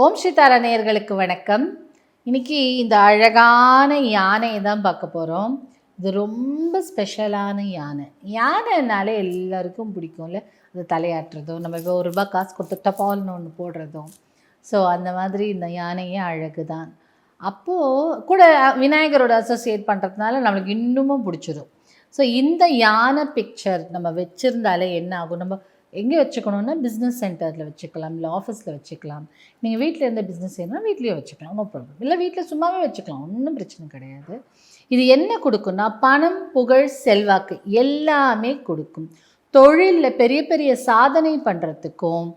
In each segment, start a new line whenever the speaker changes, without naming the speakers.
ஓம் ஸ்ரீதாரா நேயர்களுக்கு வணக்கம். இன்றைக்கி இந்த அழகான யானையை தான் பார்க்க போகிறோம் இது ரொம்ப ஸ்பெஷலான யானை. யானைனாலே எல்லாருக்கும் பிடிக்கும்ல. அது தலையாட்டுறதும் நம்ம இப்போ ஒரு ரூபாய் காசு கொடுத்து டபால்னு ஒன்று போடுறதும். ஸோ அந்த மாதிரி இந்த யானையே அழகு தான். அப்போது கூட விநாயகரோட அசோசியேட் பண்ணுறதுனால நம்மளுக்கு இன்னமும் பிடிச்சிரும். ஸோ இந்த யானை பிக்சர் நம்ம வச்சுருந்தாலே என்ன ஆகும்? நம்ம எங்கே வச்சுக்கணும்னா பிஸ்னஸ் சென்டரில் வச்சுக்கலாம் இல்லை ஆஃபீஸில் வச்சுக்கலாம். நீங்கள் வீட்டில் இருந்த பிஸ்னஸ் செய்யணும்னா வீட்லேயே வச்சுக்கலாம் நோ ப்ராப்ளம் இல்லை வீட்டில் சும்மாவே வச்சுக்கலாம் ஒன்றும் பிரச்சனை கிடையாது. இது என்ன கொடுக்கும்னா பணம் புகழ் செல்வாக்கு எல்லாமே கொடுக்கும். தொழிலில் பெரிய பெரிய சாதனை பண்ணுறதுக்கும்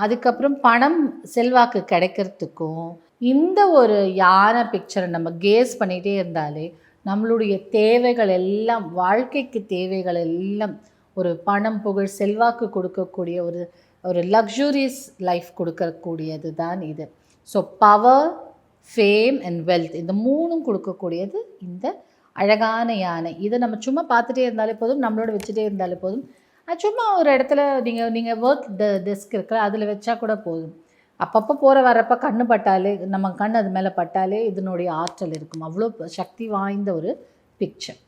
அதுக்கப்புறம் பணம் செல்வாக்கு கிடைக்கிறதுக்கும் இந்த ஒரு யானை பிக்சரை நம்ம கேஸ் பண்ணிகிட்டே இருந்தாலே நம்மளுடைய தேவைகள் எல்லாம் வாழ்க்கைக்கு தேவைகள் எல்லாம் ஒரு பணம் புகழ் செல்வாக்கு கொடுக்கக்கூடிய ஒரு ஒரு லக்ஸூரியஸ் லைஃப் கொடுக்கக்கூடியது தான் இது. So power fame and wealth இந்த மூணும் கொடுக்கக்கூடியது இந்த அழகான யானை. இதை நம்ம சும்மா பார்த்துட்டே இருந்தாலே போதும் நம்மளோட வச்சுட்டே இருந்தாலே போதும். அது சும்மா ஒரு இடத்துல நீங்கள் நீங்கள் ஒர்க் டெஸ்க் இருக்கிற அதில் வச்சா கூட போதும். அப்பப்போ போகிற வரப்போ கண்ணு பட்டாலே நம்ம கண் அது மேலே பட்டாலே இதனுடைய ஆற்றல் இருக்கும். அவ்வளோ சக்தி வாய்ந்த ஒரு பிக்சர்